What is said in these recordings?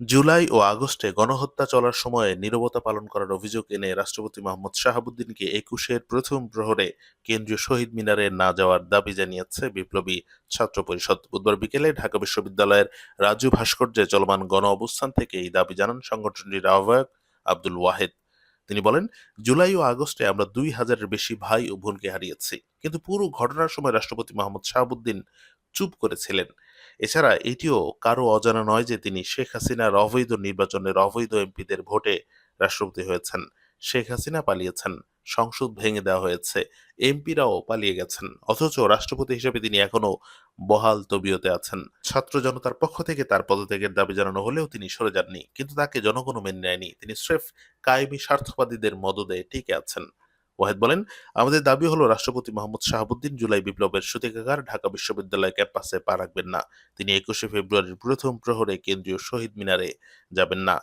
জুলাই ও আগস্টে গণহত্যা চলার সময়ে নীরবতা পালন করার অভিযোগ এনে রাষ্ট্রপতি মোহাম্মদ শাহাবুদ্দিনকে একুশের প্রথম প্রহরে কেন্দ্রীয় শহীদ মিনারে না যাওয়ার দাবি জানিয়েছে বিপ্লবী ছাত্র পরিষদ। বুধবার বিকেলে ঢাকা বিশ্ববিদ্যালয়ের রাজু ভাস্কর্যে চলমান গণ অবস্থান থেকে এই দাবি জানান সংগঠনটির আহ্বায়ক আব্দুল ওয়াহেদ। তিনি বলেন, জুলাই ও আগস্টে আমরা দুই হাজারের বেশি ভাই ও বোনকে হারিয়েছি, কিন্তু পুরো ঘটনার সময় রাষ্ট্রপতি মোহাম্মদ শাহাবুদ্দিন চুপ করেছিলেন। এছাড়া এটিও কারও অজানা নয় যে তিনি শেখ হাসিনার অবৈধ নির্বাচনের অবৈধ এমপিদের ভোটে রাষ্ট্রপতি হয়েছেন। শেখ হাসিনা পালিয়েছেন, সংসদ ভেঙে দেওয়া হয়েছে, এমপিরাও পালিয়ে গেছেন, অথচ রাষ্ট্রপতি হিসেবে তিনি এখনও বহাল তবিয়তে আছেন। ছাত্র জনতার পক্ষ থেকে তার পদত্যাগের দাবি জানানো হলেও তিনি সরে যাননি, কিন্তু তাকে জনগণও মেনে নেয়নি। তিনি স্রেফ কায়েমি স্বার্থবাদীদের মদদে টিকে আছেন। ওয়াহেদ বলেন, আমাদের দাবি হলো রাষ্ট্রপতি মোহাম্মদ শাহাবুদ্দিন জুলাই বিপ্লবের সূতিকাগার ঢাকা বিশ্ববিদ্যালয় ক্যাম্পাসে পা রাখবেন না। তিনি একুশে ফেব্রুয়ারির প্রথম প্রহরে কেন্দ্রীয় শহীদ মিনারে যাবেন না।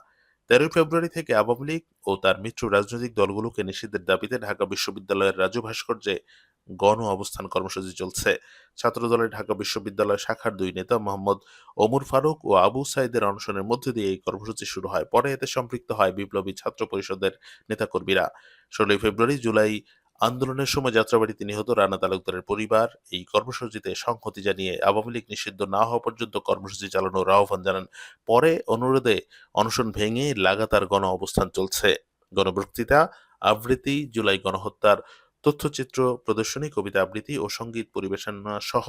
তেরোই ফেব্রুয়ারি থেকে আওয়ামী লীগ ও তার মিত্র রাজনৈতিক দলগুলোকে নিষিদ্ধের দাবিতে ঢাকা বিশ্ববিদ্যালয়ের রাজু ভাস্কর্যে গণ অবস্থান কর্মসূচি চলছে। ছাত্রদলের ঢাকা বিশ্ববিদ্যালয় শাখার দুই নেতা মোহাম্মদ ওমর ফারুক ও আবু সাইদের অনশনের মধ্যে দিয়ে এই কর্মসূচি শুরু হয়। পরে এতে সম্পৃক্ত হয় বিপ্লবী ছাত্র পরিষদের নেতাকর্মীরা। ষোলোই ফেব্রুয়ারি জুলাই আন্দোলনের সময় যাত্রাবাড়িতে নিহত রানা তালুকদারের পরিবার। এই কর্মসূচিতে সংহতি জানিয়ে আওয়ামী লীগ নিষিদ্ধ না হওয়া পর্যন্ত কর্মসূচি চালানোর আহ্বান জানান। পরে অনুরোধে অনশন ভেঙে লাগাতার গণ অবস্থান চলছে। গণবক্তৃতা, আবৃত্তি, জুলাই গণহত্যার তথ্যচিত্র প্রদর্শনী কবিতা আবৃত্তি ও সংগীত পরিবেশনা সহ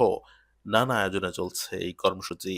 নানা আয়োজনে চলছে এই কর্মসূচি।